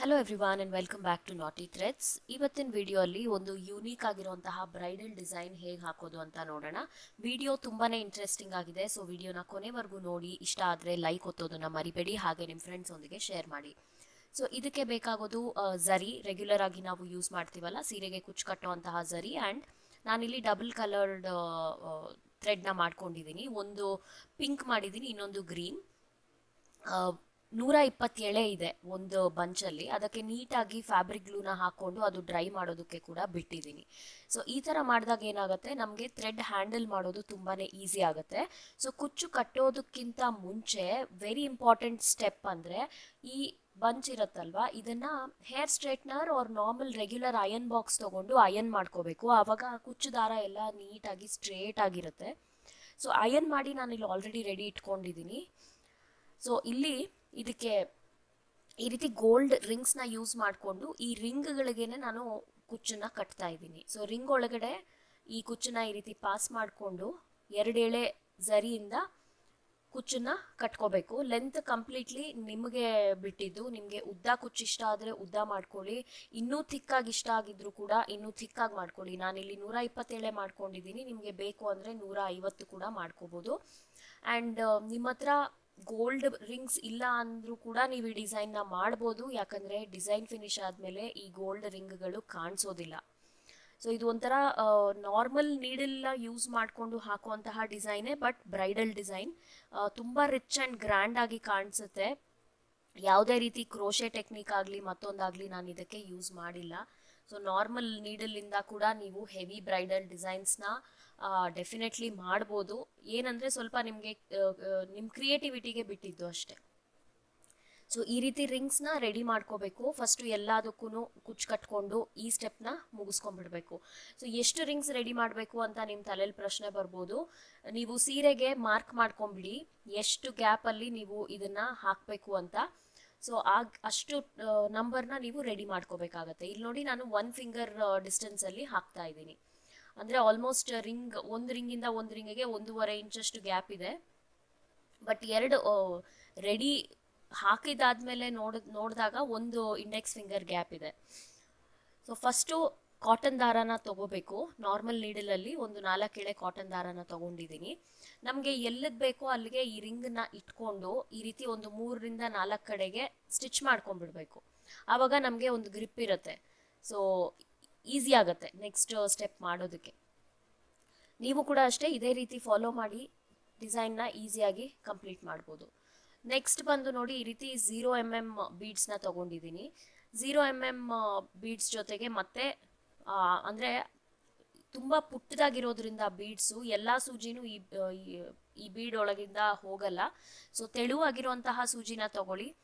Hello everyone and welcome back to Knotty Threads ಇವತ್ತಿನ video ಅಲ್ಲಿ ಒಂದು ಯೂನಿಕ್ ಆಗಿರುವಂತಹ ಬ್ರೈಡಲ್ ಡಿಸೈನ್ ಹೇಗೆ ಹಾಕೋದು ಅಂತ ನೋಡೋಣ. ವಿಡಿಯೋ ತುಂಬಾ ಇಂಟ್ರೆಸ್ಟಿಂಗ್ ಆಗಿದೆ ಸೊ ವಿಡಿಯೋನ ಕೊನೆವರೆಗೂ ನೋಡಿ. ಇಷ್ಟ ಆದರೆ ಲೈಕ್ ಒತ್ತೋದನ್ನ ಮರಿಬೇಡಿ, ಹಾಗೆ ನಿಮ್ಮ ಫ್ರೆಂಡ್ಸ್ ಒಂದಿಗೆ ಶೇರ್ ಮಾಡಿ. ಸೊ ಇದಕ್ಕೆ ಬೇಕಾಗೋದು ಝರಿ ರೆಗ್ಯುಲರ್ ಆಗಿ ನಾವು ಯೂಸ್ ಮಾಡ್ತೀವಲ್ಲ, ಸೀರೆಗೆ ಕುಚ್ಚು ಕಟ್ಟುವಂತಹ ಝರಿ ಆ್ಯಂಡ್ ನಾನಿಲ್ಲಿ ಡಬಲ್ ಕಲರ್ಡ್ ಥ್ರೆಡ್ನ ಮಾಡ್ಕೊಂಡಿದ್ದೀನಿ ಒಂದು ಪಿಂಕ್ ಮಾಡಿದ್ದೀನಿ ಇನ್ನೊಂದು ಗ್ರೀನ್ ನೂರ ಇಪ್ಪತ್ತೇಳೆ ಇದೆ ಒಂದು ಬಂಚಲ್ಲಿ ಅದಕ್ಕೆ ನೀಟಾಗಿ ಫ್ಯಾಬ್ರಿಕ್ ಗ್ಲೂನ ಹಾಕೊಂಡು ಅದು ಡ್ರೈ ಮಾಡೋದಕ್ಕೆ ಕೂಡ ಬಿಟ್ಟಿದ್ದೀನಿ. ಸೊ ಈ ಥರ ಮಾಡಿದಾಗ ಏನಾಗುತ್ತೆ? ನಮಗೆ ಥ್ರೆಡ್ ಹ್ಯಾಂಡಲ್ ಮಾಡೋದು ತುಂಬಾ ಈಸಿ ಆಗುತ್ತೆ. ಸೊ ಕುಚ್ಚು ಕಟ್ಟೋದಕ್ಕಿಂತ ಮುಂಚೆ ವೆರಿ ಇಂಪಾರ್ಟೆಂಟ್ ಸ್ಟೆಪ್ ಅಂದರೆ ಈ ಬಂಚ್ ಇರುತ್ತಲ್ವಾ? ಇದನ್ನ hair straightener or normal regular iron box ತಗೊಂಡು ಅಯನ್ ಮಾಡ್ಕೋಬೇಕು. ಆವಾಗ ಕುಚ್ಚು ದಾರ ಎಲ್ಲ ನೀಟಾಗಿ ಸ್ಟ್ರೇಟ್ ಆಗಿರುತ್ತೆ. ಸೊ ಅಯನ್ ಮಾಡಿ ನಾನು ಇಲ್ಲಿ ಆಲ್ರೆಡಿ ರೆಡಿ ಇಟ್ಕೊಂಡಿದ್ದೀನಿ. ಸೊ ಇಲ್ಲಿ ಇದಕ್ಕೆ ಈ ರೀತಿ ಗೋಲ್ಡ್ ರಿಂಗ್ಸ್ನ ಯೂಸ್ ಮಾಡಿಕೊಂಡು ಈ ರಿಂಗ್ಗಳಿಗೇನೆ ನಾನು ಕುಚ್ಚನ್ನ ಕಟ್ತಾ ಇದ್ದೀನಿ. ಸೊ ರಿಂಗ್ ಒಳಗಡೆ ಈ ಕುಚ್ಚನ್ನ ಈ ರೀತಿ ಪಾಸ್ ಮಾಡಿಕೊಂಡು ಎರಡೇಳೆ ಝರಿಯಿಂದ ಕುಚ್ಚನ್ನ ಕಟ್ಕೋಬೇಕು. ಲೆಂತ್ ಕಂಪ್ಲೀಟ್ಲಿ ನಿಮಗೆ ಬಿಟ್ಟಿದ್ದು, ನಿಮಗೆ ಉದ್ದ ಕುಚ್ಚು ಇಷ್ಟ ಆದರೆ ಉದ್ದ ಮಾಡ್ಕೊಳ್ಳಿ. ಇನ್ನೂ ಥಿಕ್ಕಾಗಿ ಇಷ್ಟ ಆಗಿದ್ರು ಕೂಡ ಇನ್ನೂ ಥಿಕ್ಕಾಗಿ ಮಾಡ್ಕೊಳ್ಳಿ. ನಾನು ಇಲ್ಲಿ ನೂರ ಇಪ್ಪತ್ತೇಳೆ ಮಾಡ್ಕೊಂಡಿದ್ದೀನಿ, ನಿಮಗೆ ಬೇಕು ಅಂದರೆ ನೂರ ಐವತ್ತು ಕೂಡ ಮಾಡ್ಕೋಬೋದು. ಆ್ಯಂಡ್ ನಿಮ್ಮ ಹತ್ರ ಗೋಲ್ಡ್ ರಿಂಗ್ಸ್ ಇಲ್ಲ ಅಂದ್ರೂ ಕೂಡ ನೀವು ಈ ಡಿಸೈನ್ನ ಮಾಡ್ಬೋದು. ಯಾಕಂದರೆ ಡಿಸೈನ್ ಫಿನಿಶ್ ಆದಮೇಲೆ ಈ ಗೋಲ್ಡ್ ರಿಂಗ್ಗಳು ಕಾಣಿಸೋದಿಲ್ಲ. ಸೊ ಇದು ಒಂಥರ ನಾರ್ಮಲ್ ನೀಡೆಲ್ಲ ಯೂಸ್ ಮಾಡಿಕೊಂಡು ಹಾಕುವಂತಹ ಡಿಸೈನೇ ಬಟ್ ಬ್ರೈಡಲ್ ಡಿಸೈನ್ ತುಂಬ ರಿಚ್ ಆ್ಯಂಡ್ ಗ್ರ್ಯಾಂಡ್ ಆಗಿ ಕಾಣಿಸುತ್ತೆ. ಯಾವುದೇ ರೀತಿ ಕ್ರೋಶೆ ಟೆಕ್ನಿಕ್ ಆಗಲಿ ಮತ್ತೊಂದಾಗಲಿ ನಾನು ಇದಕ್ಕೆ ಯೂಸ್ ಮಾಡಿಲ್ಲ. ಸೊ ನಾರ್ಮಲ್ ನೀಡಲಿಂದ ಕೂಡ ನೀವು ಹೆವಿ ಬ್ರೈಡಲ್ ಡಿಸೈನ್ಸ್ನ ಡೆಫಿನೆಟ್ಲಿ ಮಾಡ್ಬೋದು. ಏನಂದರೆ ಸ್ವಲ್ಪ ನಿಮಗೆ ನಿಮ್ಮ ಕ್ರಿಯೇಟಿವಿಟಿಗೆ ಬಿಟ್ಟಿದ್ದು ಅಷ್ಟೇ. ಸೊ ಈ ರೀತಿ ರಿಂಗ್ಸ್ನ ರೆಡಿ ಮಾಡ್ಕೋಬೇಕು. ಫಸ್ಟು ಎಲ್ಲದಕ್ಕೂ ಕುಚ್ಚು ಕಟ್ಕೊಂಡು ಈ ಸ್ಟೆಪ್ನ ಮುಗಿಸ್ಕೊಂಡ್ಬಿಡ್ಬೇಕು. ಸೊ ಎಷ್ಟು ರಿಂಗ್ಸ್ ರೆಡಿ ಮಾಡಬೇಕು ಅಂತ ನಿಮ್ಮ ತಲೆಯಲ್ಲಿ ಪ್ರಶ್ನೆ ಬರ್ಬೋದು. ನೀವು ಸೀರೆಗೆ ಮಾರ್ಕ್ ಮಾಡ್ಕೊಂಬಿಡಿ. ಎಷ್ಟು ಗ್ಯಾಪಲ್ಲಿ ನೀವು ಇದನ್ನು ಹಾಕಬೇಕು ಅಂತ. ಸೊ ಆ ಅಷ್ಟು ನಂಬರ್ನ ನೀವು ರೆಡಿ ಮಾಡ್ಕೋಬೇಕಾಗತ್ತೆ. ಇಲ್ಲಿ ನೋಡಿ ನಾನು ಒನ್ ಫಿಂಗರ್ ಡಿಸ್ಟೆನ್ಸಲ್ಲಿ ಹಾಕ್ತಾ ಇದ್ದೀನಿ. ಅಂದರೆ ಆಲ್ಮೋಸ್ಟ್ ರಿಂಗ್ ಒಂದು ರಿಂಗಿಂದ ಒಂದು ರಿಂಗಿಗೆ ಒಂದೂವರೆ ಇಂಚಷ್ಟು ಗ್ಯಾಪ್ ಇದೆ. ಬಟ್ ಎರಡು ರೆಡಿ ಹಾಕಿದಾದ್ಮೇಲೆ ನೋಡ್, ನೋಡಿದಾಗ ಒಂದು ಇಂಡೆಕ್ಸ್ ಫಿಂಗರ್ ಗ್ಯಾಪ್ ಇದೆ. ಸೊ ಫಸ್ಟು ಕಾಟನ್ ದಾರಾನ ತಗೋಬೇಕು. ನಾರ್ಮಲ್ ನೀಡಲಲ್ಲಿ ಒಂದು ನಾಲ್ಕು ಎಳೆ ಕಾಟನ್ ದಾರಾನ ತಗೊಂಡಿದ್ದೀನಿ ನಮಗೆ ಎಲ್ಲದ್ ಬೇಕೋ ಅಲ್ಲಿಗೆ ಈ ರಿಂಗ್ನ ಇಟ್ಕೊಂಡು ಈ ರೀತಿ ಒಂದು ಮೂರರಿಂದ ನಾಲ್ಕು ಕಡೆಗೆ ಸ್ಟಿಚ್ ಮಾಡ್ಕೊಂಡ್ಬಿಡ್ಬೇಕು. ಆವಾಗ ನಮಗೆ ಒಂದು ಗ್ರಿಪ್ ಇರುತ್ತೆ. ಸೊ ಈಸಿ ಆಗುತ್ತೆ ನೆಕ್ಸ್ಟ್ ಸ್ಟೆಪ್ ಮಾಡೋದಕ್ಕೆ. ನೀವು ಕೂಡ ಅಷ್ಟೇ ಇದೇ ರೀತಿ ಫಾಲೋ ಮಾಡಿ ಡಿಸೈನ್ನ ಈಸಿಯಾಗಿ ಕಂಪ್ಲೀಟ್ ಮಾಡ್ಬೋದು. ನೆಕ್ಸ್ಟ್ ಬಂದು ನೋಡಿ ಈ ರೀತಿ ಝೀರೋ ಎಂ ಎಂ ಬೀಡ್ಸ್ನ ತೊಗೊಂಡಿದ್ದೀನಿ ಝೀರೋ ಎಂ ಎಂ ಬೀಡ್ಸ್ ಜೊತೆಗೆ ಮತ್ತೆ ಅಂದ್ರೆ ತುಂಬ ಪುಟ್ಟದಾಗಿರೋದ್ರಿಂದ ಬೀಡ್ಸು ಎಲ್ಲ ಸೂಜಿನೂ ಈ ಈ- ಬೀಡ್ ಒಳಗಿಂದ ಹೋಗಲ್ಲ. ಸೊ ತೆಳುವಾಗಿರುವಂತಹ ಸೂಜಿನ ತಗೊಳ್ಳಿ.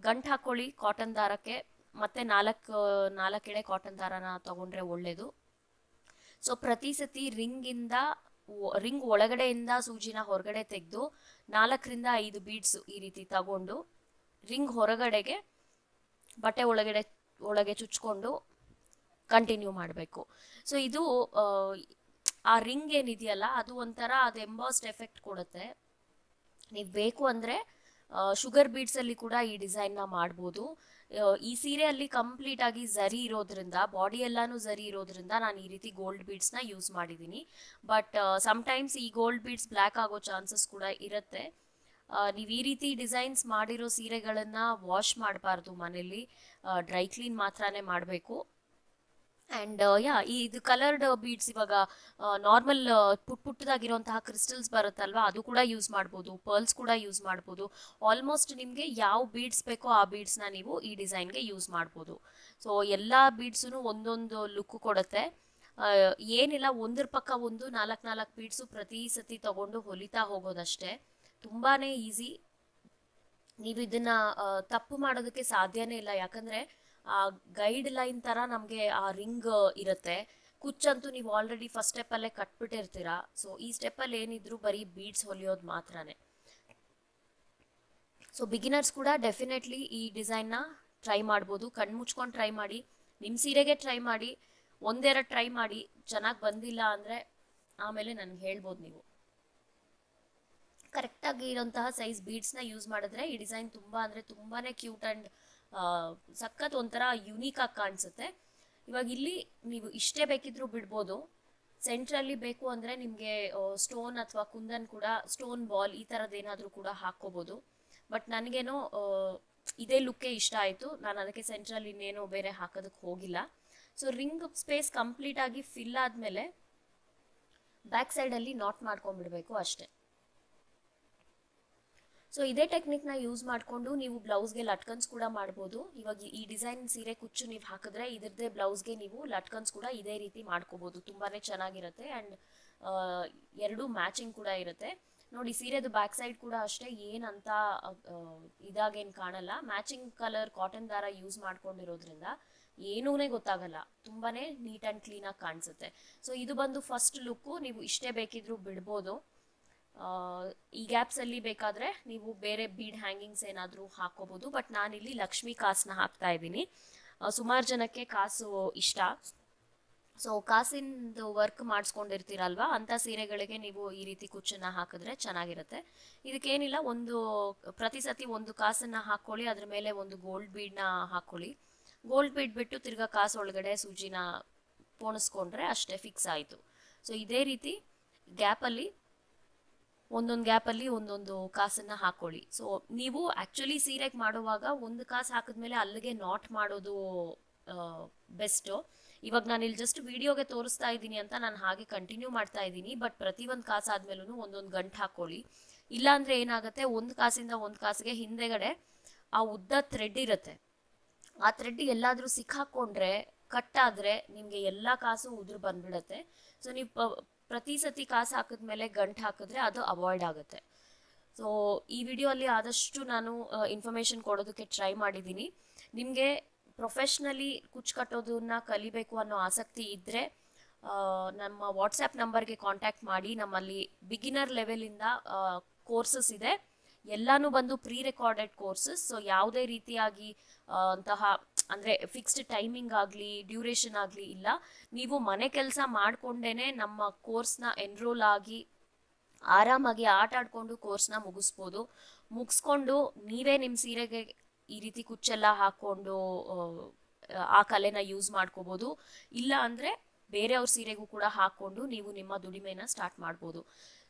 ಗಂಟು ಹಾಕೊಳ್ಳಿ ಕಾಟನ್ ದಾರಕ್ಕೆ, ಮತ್ತೆ ನಾಲ್ಕು ನಾಲ್ಕೆಡೆ ಕಾಟನ್ ದಾರನ ತಗೊಂಡ್ರೆ ಒಳ್ಳೆಯದು ಸೊ ಪ್ರತಿ ಸತಿ ರಿಂಗಿಂದ ರಿಂಗ್ ಒಳಗಡೆಯಿಂದ ಸೂಜಿನ ಹೊರಗಡೆ ತೆಗೆದು ನಾಲ್ಕರಿಂದ ಐದು ಬೀಡ್ಸ್ ಈ ರೀತಿ ತಗೊಂಡು ರಿಂಗ್ ಹೊರಗಡೆಗೆ ಬಟ್ಟೆ ಒಳಗಡೆ, ಒಳಗೆ ಚುಚ್ಕೊಂಡು ಕಂಟಿನ್ಯೂ ಮಾಡಬೇಕು. ಸೊ ಇದು ಆ, ರಿಂಗ್ ಏನಿದೆಯಲ್ಲ ಅದು ಒಂಥರ ಅದು ಎಂಬಾಸ್ಡ್ ಎಫೆಕ್ಟ್ ಕೊಡುತ್ತೆ. ನೀವು ಬೇಕು ಅಂದರೆ ಶುಗರ್ ಬೀಡ್ಸಲ್ಲಿ ಕೂಡ ಈ ಡಿಸೈನ್ನ ಮಾಡ್ಬೋದು. ಈ ಸೀರೆಯಲ್ಲಿ ಕಂಪ್ಲೀಟ್ ಆಗಿ ಇರೋದ್ರಿಂದ ಬಾಡಿ ಎಲ್ಲಾನು ಝರಿ ಇರೋದ್ರಿಂದ ನಾನು ಈ ರೀತಿ ಗೋಲ್ಡ್ ಬೀಡ್ಸ್ನ ಯೂಸ್ ಮಾಡಿದ್ದೀನಿ ಬಟ್ ಸಮ್ಟೈಮ್ಸ್ ಈ ಗೋಲ್ಡ್ ಬೀಡ್ಸ್ ಬ್ಲ್ಯಾಕ್ ಆಗೋ ಚಾನ್ಸಸ್ ಕೂಡ ಇರುತ್ತೆ. ನೀವು ಈ ರೀತಿ ಡಿಸೈನ್ಸ್ ಮಾಡಿರೋ ಸೀರೆಗಳನ್ನು ವಾಶ್ ಮಾಡಬಾರ್ದು ಮನೇಲಿ. ಡ್ರೈ ಕ್ಲೀನ್ ಮಾತ್ರನೇ ಮಾಡಬೇಕು. ಆ್ಯಂಡ್ ಯಾ ಈ ಇದು ಕಲರ್ಡ್ ಬೀಡ್ಸ್ ಇವಾಗ ನಾರ್ಮಲ್ ಪುಟ್ ಪುಟ್ಟದಾಗಿರುವಂತಹ ಕ್ರಿಸ್ಟಲ್ಸ್ ಬರುತ್ತಲ್ವಾ, ಅದು ಕೂಡ ಯೂಸ್ ಮಾಡ್ಬೋದು ಪರ್ಲ್ಸ್ ಕೂಡ ಯೂಸ್ ಮಾಡ್ಬೋದು. ಆಲ್ಮೋಸ್ಟ್ ನಿಮಗೆ ಯಾವ ಬೀಡ್ಸ್ ಬೇಕೋ ಆ ಬೀಡ್ಸ್ನ ನೀವು ಈ ಡಿಸೈನ್ಗೆ ಯೂಸ್ ಮಾಡ್ಬೋದು. ಸೊ ಎಲ್ಲ ಬೀಡ್ಸೂ ಒಂದೊಂದು ಲುಕ್ ಕೊಡುತ್ತೆ. ಏನಿಲ್ಲ, ಒಂದ್ರ ಪಕ್ಕ ಒಂದು, ನಾಲ್ಕು ನಾಲ್ಕು ಬೀಡ್ಸು ಪ್ರತಿ ಸತಿ ತಗೊಂಡು ಹೊಲಿತಾ ಹೋಗೋದಷ್ಟೇ. ತುಂಬಾ ಈಸಿ ನೀವು ಇದನ್ನ ತಪ್ಪು ಮಾಡೋದಕ್ಕೆ ಸಾಧ್ಯನೇ ಇಲ್ಲ. ಯಾಕಂದ್ರೆ ಗೈಡ್ ಲೈನ್ ತರ ನಮಗೆ ಆ ರಿಂಗ್ ಇರುತ್ತೆ. ಕುಚ್ಚಂತೂ ನೀವು ಆಲ್ರೆಡಿ ಫಸ್ಟ್ ಸ್ಟೆಪ್ ಅಲ್ಲೇ ಕಟ್ಬಿಟ್ಟಿರ್ತೀರಾ. ಸೊ ಈ ಸ್ಟೆಪ್ಪಲ್ಲಿ ಏನಿದ್ರು ಬರೀ ಬೀಡ್ಸ್ ಹೊಲಿಯೋದು ಮಾತ್ರನೇ. ಸೊ ಬಿಗಿನರ್ಸ್ ಕೂಡ ಡೆಫಿನೆಟ್ಲಿ ಈ ಡಿಸೈನ್ನ ಟ್ರೈ ಮಾಡ್ಬೋದು. ಕಣ್ಣು ಮುಚ್ಕೊಂಡು ಟ್ರೈ ಮಾಡಿ. ನಿಮ್ಮ ಸೀರೆಗೆ ಟ್ರೈ ಮಾಡಿ. ಒಂದೆರಡು ಟ್ರೈ ಮಾಡಿ. ಚೆನ್ನಾಗಿ ಬಂದಿಲ್ಲ ಅಂದರೆ ಆಮೇಲೆ ನನಗೆ ಹೇಳ್ಬೋದು ನೀವು. ಕರೆಕ್ಟಾಗಿ ಇರೋಂತಹ ಸೈಜ್ ಬೀಡ್ಸ್ನ ಯೂಸ್ ಮಾಡಿದ್ರೆ ಈ ಡಿಸೈನ್ ತುಂಬ ಅಂದರೆ ತುಂಬಾ ಕ್ಯೂಟ್ ಆ್ಯಂಡ್ ಸಖತ್ ಒಂಥರ ಯುನೀಕ್ ಆಗಿ ಕಾಣಿಸುತ್ತೆ. ಇವಾಗ ಇಲ್ಲಿ ನೀವು ಇಷ್ಟೇ ಬೇಕಿದ್ರು ಬಿಡ್ಬೋದು. ಸೆಂಟ್ರಲ್ಲಿ ಬೇಕು ಅಂದರೆ ನಿಮಗೆ ಸ್ಟೋನ್ ಅಥವಾ ಕುಂದನ್ ಕೂಡ ಸ್ಟೋನ್ ಬಾಲ್ ಈ ಥರದ್ದು ಏನಾದರೂ ಕೂಡ ಹಾಕ್ಕೋಬೋದು. ಬಟ್ ನನಗೇನೋ ಇದೇ ಲುಕ್ಕೇ ಇಷ್ಟ ಆಯಿತು. ನಾನು ಅದಕ್ಕೆ ಸೆಂಟ್ರಲ್ಲಿ ಇನ್ನೇನೋ ಬೇರೆ ಹಾಕೋದಕ್ಕೆ ಹೋಗಿಲ್ಲ. ಸೊ ರಿಂಗ್ ಸ್ಪೇಸ್ ಕಂಪ್ಲೀಟ್ ಆಗಿ ಫಿಲ್ ಆದಮೇಲೆ ಬ್ಯಾಕ್ ಸೈಡಲ್ಲಿ ನಾಟ್ ಮಾಡ್ಕೊಂಡ್ಬಿಡ್ಬೇಕು ಅಷ್ಟೇ. ಸೊ ಇದೇ ಟೆಕ್ನಿಕ್ನ ಯೂಸ್ ಮಾಡಿಕೊಂಡು ನೀವು ಬ್ಲೌಸ್ಗೆ ಲಟ್ಕನ್ಸ್ ಕೂಡ ಮಾಡ್ಬೋದು. ಇವಾಗ ಈ ಡಿಸೈನ್ ಸೀರೆ ಕುಚ್ಚು ನೀವು ಹಾಕಿದ್ರೆ ಇದ್ರದ್ದೇ ಬ್ಲೌಸ್ಗೆ ನೀವು ಲಟ್ಕನ್ಸ್ ಕೂಡ ಇದೇ ರೀತಿ ಮಾಡ್ಕೋಬೋದು. ತುಂಬಾ ಚೆನ್ನಾಗಿರುತ್ತೆ ಆ್ಯಂಡ್ ಎರಡು ಮ್ಯಾಚಿಂಗ್ ಕೂಡ ಇರುತ್ತೆ. ನೋಡಿ, ಸೀರೆದು ಬ್ಯಾಕ್ ಸೈಡ್ ಕೂಡ ಅಷ್ಟೇ ಏನಂತ ಇದಾಗೇನು ಕಾಣಲ್ಲ. ಮ್ಯಾಚಿಂಗ್ ಕಲರ್ ಕಾಟನ್ ದಾರ ಯೂಸ್ ಮಾಡ್ಕೊಂಡಿರೋದ್ರಿಂದ ಏನೂನೇ ಗೊತ್ತಾಗಲ್ಲ. ತುಂಬಾ ನೀಟ್ ಆ್ಯಂಡ್ ಕ್ಲೀನಾಗಿ ಕಾಣಿಸುತ್ತೆ. ಸೊ ಇದು ಬಂದು ಫಸ್ಟ್ ಲುಕ್ಕು ನೀವು ಇಷ್ಟೇ ಬೇಕಿದ್ರು ಬಿಡ್ಬೋದು. ಈ ಗ್ಯಾಪ್ಸಲ್ಲಿ ಬೇಕಾದರೆ ನೀವು ಬೇರೆ ಬೀಡ್ ಹ್ಯಾಂಗಿಂಗ್ಸ್ ಏನಾದರೂ ಹಾಕೋಬೋದು. ಬಟ್ ನಾನಿಲ್ಲಿ ಲಕ್ಷ್ಮಿ ಕಾಸನ್ನ ಹಾಕ್ತಾ ಇದ್ದೀನಿ. ಸುಮಾರು ಜನಕ್ಕೆ ಕಾಸು ಇಷ್ಟ. ಸೊ ಕಾಸಿಂದು ವರ್ಕ್ ಮಾಡಿಸ್ಕೊಂಡಿರ್ತೀರಲ್ವಾ? ಅಂಥ ಸೀರೆಗಳಿಗೆ ನೀವು ಈ ರೀತಿ ಕುಚ್ಚನ್ನು ಹಾಕಿದ್ರೆ ಚೆನ್ನಾಗಿರುತ್ತೆ. ಇದಕ್ಕೇನಿಲ್ಲ, ಒಂದು ಪ್ರತಿ ಸತಿ ಒಂದು ಕಾಸನ್ನು ಹಾಕ್ಕೊಳ್ಳಿ, ಅದ್ರ ಮೇಲೆ ಒಂದು ಗೋಲ್ಡ್ ಬೀಡ್ನ ಹಾಕ್ಕೊಳ್ಳಿ. ಗೋಲ್ಡ್ ಬೀಡ್ ಬಿಟ್ಟು ತಿರ್ಗಾ ಕಾಸು ಒಳಗಡೆ ಸೂಜಿನ ಪೋಣಿಸ್ಕೊಂಡ್ರೆ ಅಷ್ಟೇ ಫಿಕ್ಸ್ ಆಯಿತು. ಸೊ ಇದೇ ರೀತಿ ಗ್ಯಾಪಲ್ಲಿ ಒಂದೊಂದು ಗ್ಯಾಪಲ್ಲಿ ಒಂದೊಂದು ಕಾಸನ್ನ ಹಾಕೊಳ್ಳಿ. ಸೊ ನೀವು ಆ್ಯಕ್ಚುಲಿ ಸೀರೆಗೆ ಮಾಡುವಾಗ ಒಂದು ಕಾಸು ಹಾಕಿದ್ಮೇಲೆ ಅಲ್ಲಿಗೆ ನಾಟ್ ಮಾಡೋದು ಬೆಸ್ಟು ಇವಾಗ ನಾನು ಇಲ್ಲಿ ಜಸ್ಟ್ ವಿಡಿಯೋಗೆ ತೋರಿಸ್ತಾ ಇದ್ದೀನಿ ಅಂತ ನಾನು ಹಾಗೆ ಕಂಟಿನ್ಯೂ ಮಾಡ್ತಾ ಇದ್ದೀನಿ. ಬಟ್ ಪ್ರತಿ ಒಂದು ಕಾಸು ಆದ್ಮೇಲೂ ಒಂದೊಂದು ಗಂಟು ಹಾಕೊಳ್ಳಿ. ಇಲ್ಲಾಂದ್ರೆ ಏನಾಗುತ್ತೆ, ಒಂದು ಕಾಸಿಂದ ಒಂದು ಕಾಸಿಗೆ ಹಿಂದೆಗಡೆ ಆ ಉದ್ದ ಥ್ರೆಡ್ ಇರುತ್ತೆ. ಆ ಥ್ರೆಡ್ ಎಲ್ಲಾದರೂ ಸಿಕ್ಕಾಕೊಂಡ್ರೆ ಕಟ್ ಆದರೆ ನಿಮಗೆ ಎಲ್ಲ ಕಾಸು ಉದುರು ಬಂದ್ಬಿಡತ್ತೆ. ಸೊ ನೀವು ಪ್ರತಿ ಸತಿ ಕಾಸು ಹಾಕಿದ್ಮೇಲೆ ಗಂಟು ಹಾಕಿದ್ರೆ ಅದು ಅವಾಯ್ಡ್ ಆಗುತ್ತೆ. ಸೊ ಈ ವಿಡಿಯೋ ಅಲ್ಲಿ ಆದಷ್ಟು ನಾನು ಇನ್ಫಾರ್ಮೇಶನ್ ಕೊಡೋದಕ್ಕೆ ಟ್ರೈ ಮಾಡಿದ್ದೀನಿ. ನಿಮಗೆ ಪ್ರೊಫೆಷ್ನಲಿ ಕುಚ್ಚು ಕಟ್ಟೋದನ್ನ ಕಲಿಬೇಕು ಅನ್ನೋ ಆಸಕ್ತಿ ಇದ್ದರೆ ನಮ್ಮ ವಾಟ್ಸಪ್ ನಂಬರ್ಗೆ ಕಾಂಟ್ಯಾಕ್ಟ್ ಮಾಡಿ. ನಮ್ಮಲ್ಲಿ ಬಿಗಿನರ್ ಲೆವೆಲಿಂದ ಕೋರ್ಸಸ್ ಇದೆ. ಎಲ್ಲಾನು ಬಂದು ಪ್ರೀ ರೆಕಾರ್ಡೆಡ್ ಕೋರ್ಸಸ್ ಸೊ ಯಾವುದೇ ರೀತಿಯಾಗಿ ಅಂತಹ, ಅಂದರೆ ಫಿಕ್ಸ್ಡ್ ಟೈಮಿಂಗ್ ಆಗಲಿ ಡ್ಯೂರೇಷನ್ ಆಗಲಿ ಇಲ್ಲ. ನೀವು ಮನೆ ಕೆಲಸ ಮಾಡಿಕೊಂಡೇ ನಮ್ಮ ಕೋರ್ಸ್ನ ಎನ್ರೋಲ್ ಆಗಿ ಆರಾಮಾಗಿ ಆಟ ಆಡಿಕೊಂಡು ಕೋರ್ಸ್ನ ಮುಗಿಸ್ಬೋದು. ಮುಗಿಸ್ಕೊಂಡು ನೀವೇ ನಿಮ್ಮ ಸೀರೆಗೆ ಈ ರೀತಿ ಕುಚ್ಚೆಲ್ಲ ಹಾಕ್ಕೊಂಡು ಆ ಕಲೆನ ಯೂಸ್ ಮಾಡ್ಕೋಬೋದು. ಇಲ್ಲ ಅಂದರೆ ಬೇರೆಯವ್ರ ಸೀರೆಗೂ ಕೂಡ ಹಾಕೊಂಡು ನೀವು ನಿಮ್ಮ ದುಡಿಮೆನ ಸ್ಟಾರ್ಟ್ ಮಾಡ್ಬೋದು.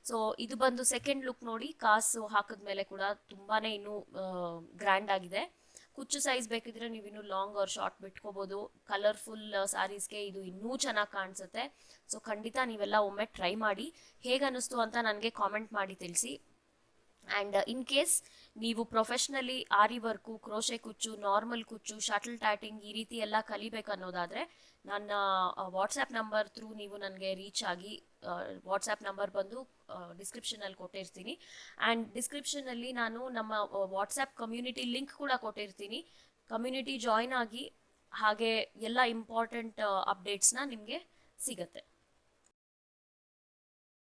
ಸೊ ಇದು ಬಂದು ಸೆಕೆಂಡ್ ಲುಕ್ ನೋಡಿ, ಕಾಸು ಹಾಕಿದ್ಮೇಲೆ ಕೂಡ ತುಂಬಾನೇ ಇನ್ನೂ ಗ್ರ್ಯಾಂಡ್ ಆಗಿದೆ. ಕುಚ್ಚು ಸೈಜ್ ಬೇಕಿದ್ರೆ ನೀವು ಇನ್ನು ಲಾಂಗ್ ಆರ್ ಶಾರ್ಟ್ ಬಿಟ್ಕೋಬಹುದು ಕಲರ್ಫುಲ್ ಸ್ಯಾರೀಸ್ಗೆ ಇದು ಇನ್ನೂ ಚೆನ್ನಾಗಿ ಕಾಣಿಸುತ್ತೆ. ಸೊ ಖಂಡಿತ ನೀವೆಲ್ಲ ಒಮ್ಮೆ ಟ್ರೈ ಮಾಡಿ. ಹೇಗೆ ಅನ್ನಿಸ್ತು ಅಂತ ನನಗೆ ಕಾಮೆಂಟ್ ಮಾಡಿ ತಿಳಿಸಿ. ಆ್ಯಂಡ್ ಇನ್ ಕೇಸ್ ನೀವು ಪ್ರೊಫೆಷ್ನಲಿ ಆರಿ ವರ್ಕು, ಕ್ರೋಶೆ ಕುಚ್ಚು ನಾರ್ಮಲ್ ಕುಚ್ಚು ಶಟಲ್ ಟ್ಯಾಟಿಂಗ್ ಈ ರೀತಿ ಎಲ್ಲ ಕಲಿಬೇಕು ಅನ್ನೋದಾದರೆ ನನ್ನ ವಾಟ್ಸಪ್ ನಂಬರ್ ಥ್ರೂ ನೀವು ನನಗೆ ರೀಚ್ ಆಗಿ ವಾಟ್ಸಪ್ ನಂಬರ್ ಬಂದು ಡಿಸ್ಕ್ರಿಪ್ಷನಲ್ಲಿ ಕೊಟ್ಟಿರ್ತೀನಿ. ಆ್ಯಂಡ್ ಡಿಸ್ಕ್ರಿಪ್ಷನಲ್ಲಿ ನಾನು ನಮ್ಮ ವಾಟ್ಸಪ್ ಕಮ್ಯುನಿಟಿ ಲಿಂಕ್ ಕೂಡ ಕೊಟ್ಟಿರ್ತೀನಿ. ಕಮ್ಯುನಿಟಿ ಜಾಯ್ನ್ ಆಗಿ ಹಾಗೆ ಎಲ್ಲ ಇಂಪಾರ್ಟೆಂಟ್ ಅಪ್ಡೇಟ್ಸ್ನ ನಿಮಗೆ ಸಿಗತ್ತೆ.